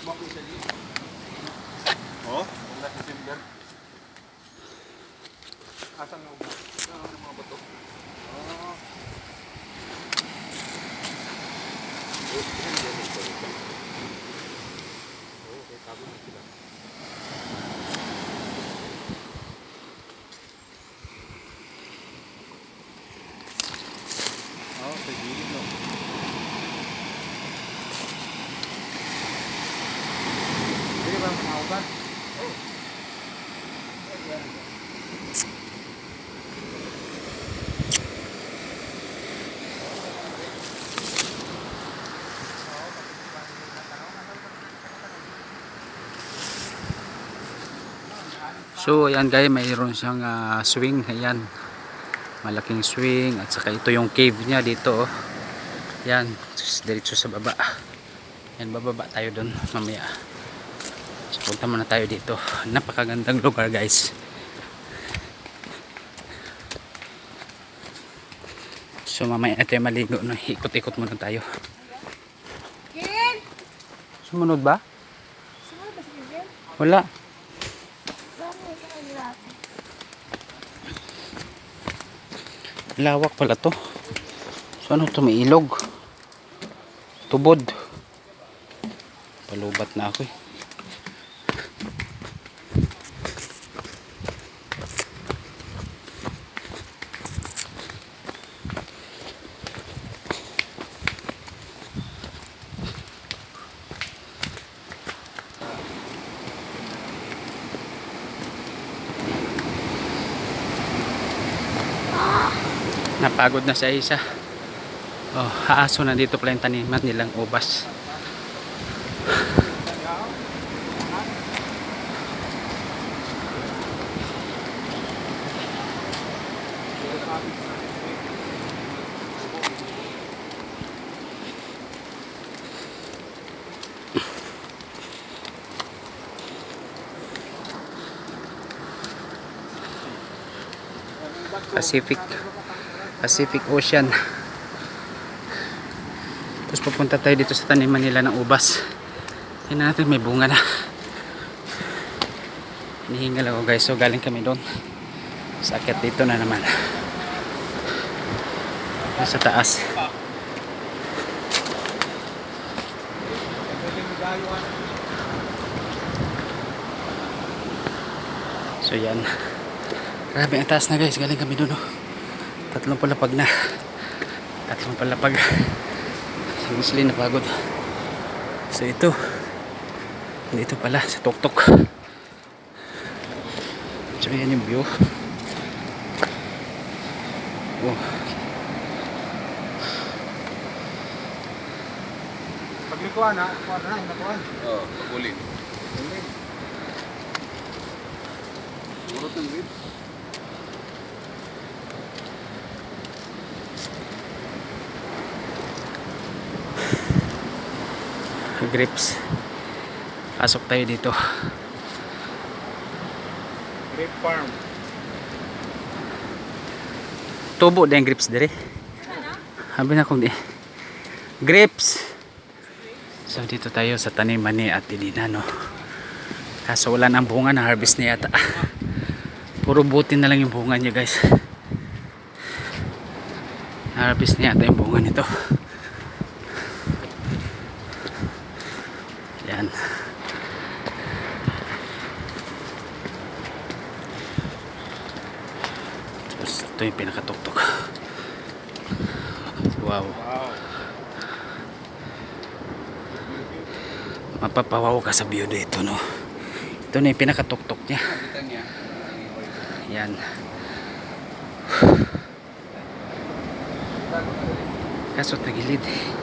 Oh? Asan na ubos? Ano ang mga bato? Ah. Okay, tago na sila. Oh, sa gilid no. Pwede ba makauban? So ayan guys, mayroon siyang ah, swing, ayan. Malaking swing at saka ito yung cave niya dito. Oh. Yan, diretso sa baba. Yan, bababa tayo doon mamaya. So punta muna tayo dito. Napakagandang lugar guys. So mamaya na tayo maligo. No? Ikot-ikot muna tayo. Ken! Sumunod ba? Saan ba si Ken? Wala. Lawak pala to. So ano to? May ilog. Tubod. Palubat na ako eh. Napagod na sa isa. Oh, haaso na dito pala yung taniman nilang ubas. Pacific Pacific Ocean. Tapos pupunta tayo dito sa taniman nila ng ubas. Tingnan natin may bunga na. Hinihingal ako guys. So galing kami doon. Sakit dito na naman. Sa taas. So yan. Grabe ang taas na guys. Galing kami doon oh. Tatlong palapag na. Tatlong palapag. Seriously napagod. So ito. Dito pala sa tuktok. So yan yung view. Oh. Paglikuan ha, kuwan na, nakuan. Oh, pagulit. Urot ng grips. Pasok tayo dito. Grape farm. tubo din grips dire. Sabi na kong di. Grips. So dito tayo sa taniman ni Ate Dina no? Kaso wala nang bunga na harvest niya yata. Puro buti na lang yung bunga niya guys. Harvest niya yata yung bunga nito yan. Tapos ito yung pinakatuktok. Wow. Mapapawaw ka sa view dito no? Ito na yung pinakatuktok niya. Kita niya. yan. Kaso tagilid. eh